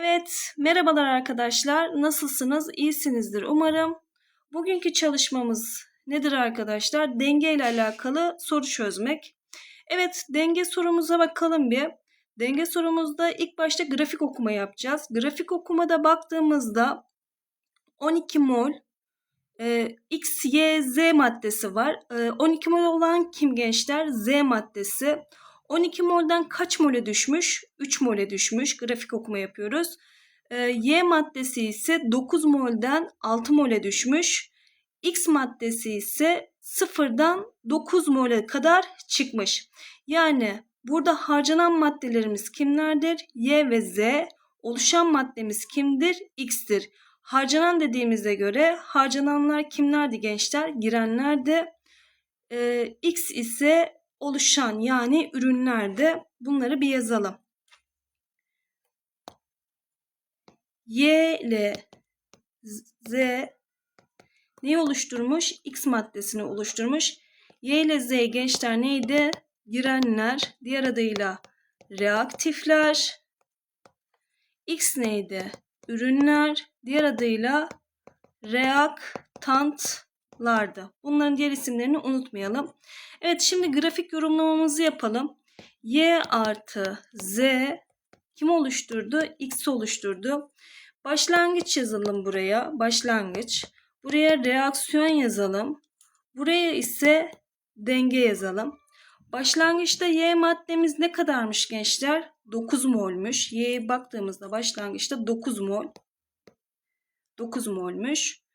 Evet, merhabalar arkadaşlar. Nasılsınız? İyisinizdir umarım. Bugünkü çalışmamız nedir arkadaşlar? Denge ile alakalı soru çözmek. Evet, denge sorumuza bakalım bir. Denge sorumuzda ilk başta grafik okuma yapacağız. Grafik okumada baktığımızda 12 mol e, X, Y, Z maddesi var. E, 12 mol olan kim gençler? Z maddesi. 12 molden kaç mole düşmüş? 3 mole düşmüş. Grafik okuma yapıyoruz. Ee, y maddesi ise 9 molden 6 mole düşmüş. X maddesi ise 0'dan 9 mole kadar çıkmış. Yani burada harcanan maddelerimiz kimlerdir? Y ve Z. Oluşan maddemiz kimdir? X'tir. Harcanan dediğimize göre harcananlar kimlerdi gençler? Girenlerdi. Ee, X ise oluşan yani ürünlerde bunları bir yazalım. Y ile Z neyi oluşturmuş? X maddesini oluşturmuş. Y ile Z gençler neydi? Girenler, diğer adıyla reaktifler. X neydi? Ürünler, diğer adıyla reaktantlardı. Bunların diğer isimlerini unutmayalım. Evet şimdi grafik yorumlamamızı yapalım. Y artı Z kim oluşturdu? X oluşturdu. Başlangıç yazalım buraya. Başlangıç. Buraya reaksiyon yazalım. Buraya ise denge yazalım. Başlangıçta Y maddemiz ne kadarmış gençler? 9 molmuş. Y'ye baktığımızda başlangıçta 9 mol. 9 molmuş.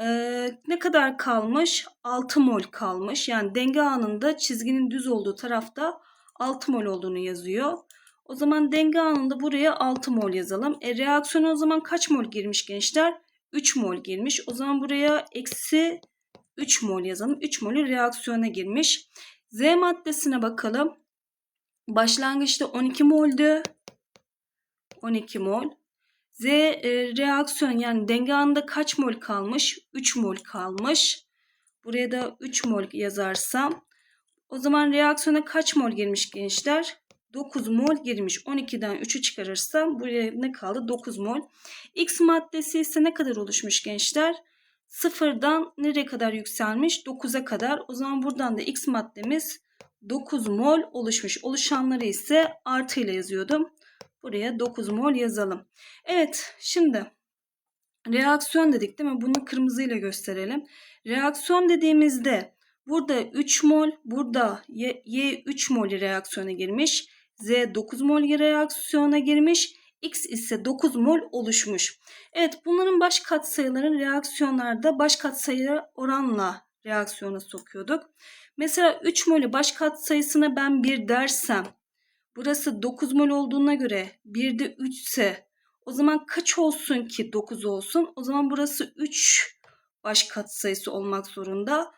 Ee, ne kadar kalmış? 6 mol kalmış. Yani denge anında çizginin düz olduğu tarafta 6 mol olduğunu yazıyor. O zaman denge anında buraya 6 mol yazalım. E, reaksiyona o zaman kaç mol girmiş gençler? 3 mol girmiş. O zaman buraya eksi 3 mol yazalım. 3 molü reaksiyona girmiş. Z maddesine bakalım. Başlangıçta 12 moldü. 12 mol. Z e, reaksiyon yani denge anında kaç mol kalmış? 3 mol kalmış. Buraya da 3 mol yazarsam o zaman reaksiyona kaç mol girmiş gençler? 9 mol girmiş. 12'den 3'ü çıkarırsam buraya ne kaldı? 9 mol. X maddesi ise ne kadar oluşmuş gençler? Sıfırdan nereye kadar yükselmiş? 9'a kadar. O zaman buradan da X maddemiz 9 mol oluşmuş. Oluşanları ise artı ile yazıyordum. Buraya 9 mol yazalım. Evet şimdi reaksiyon dedik değil mi? Bunu kırmızıyla gösterelim. Reaksiyon dediğimizde burada 3 mol, burada Y, y 3 mol reaksiyona girmiş. Z 9 mol reaksiyona girmiş. X ise 9 mol oluşmuş. Evet bunların baş katsayıların reaksiyonlarda baş katsayı oranla reaksiyona sokuyorduk. Mesela 3 molü baş katsayısına ben 1 dersem Burası 9 mol olduğuna göre 1'de 3 ise o zaman kaç olsun ki 9 olsun? O zaman burası 3 baş katsayısı olmak zorunda.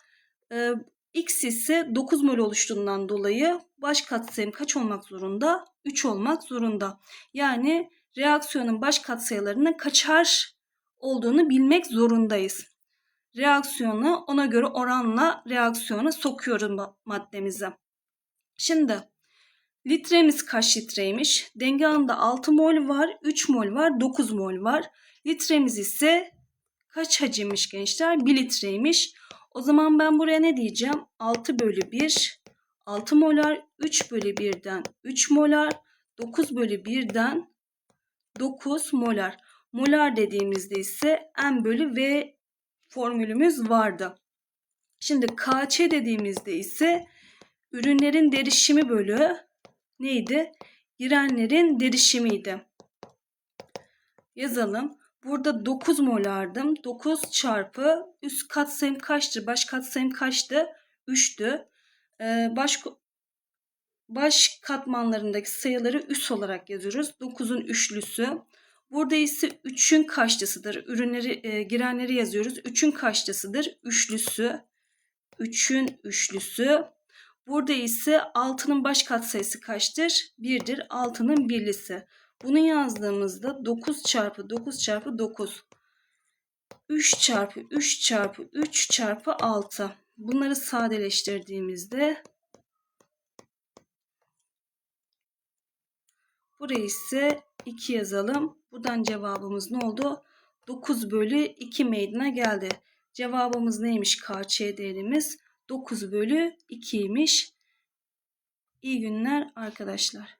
Ee, X ise 9 mol oluştuğundan dolayı baş katsayım kaç olmak zorunda? 3 olmak zorunda. Yani reaksiyonun baş katsayılarının kaçar olduğunu bilmek zorundayız. Reaksiyonu ona göre oranla reaksiyona sokuyoruz maddemize. Şimdi Litremiz kaç litreymiş? Denge anında 6 mol var, 3 mol var, 9 mol var. Litremiz ise kaç hacimmiş gençler? 1 litreymiş. O zaman ben buraya ne diyeceğim? 6 bölü 1, 6 molar, 3 bölü 1'den 3 molar, 9 bölü 1'den 9 molar. Molar dediğimizde ise M bölü V formülümüz vardı. Şimdi KÇ dediğimizde ise ürünlerin derişimi bölü neydi? Girenlerin derişimiydi. Yazalım. Burada 9 molardım. 9 çarpı üst katsayım kaçtır? Baş katsayım kaçtı? 3'tü. Ee, baş baş katmanlarındaki sayıları üst olarak yazıyoruz. 9'un üçlüsü. Burada ise 3'ün kaçlısıdır? Ürünleri e, girenleri yazıyoruz. 3'ün kaçlısıdır? Üçlüsü. 3'ün üçlüsü. Burada ise 6'nın baş katsayısı kaçtır? 1'dir. 6'nın birlisi. Bunu yazdığımızda 9 çarpı 9 çarpı 9. 3 çarpı 3 çarpı 3 çarpı 6. Bunları sadeleştirdiğimizde burayı ise 2 yazalım. Buradan cevabımız ne oldu? 9 bölü 2 meydana geldi. Cevabımız neymiş? KÇ değerimiz 9 bölü 2'ymiş. İyi günler arkadaşlar.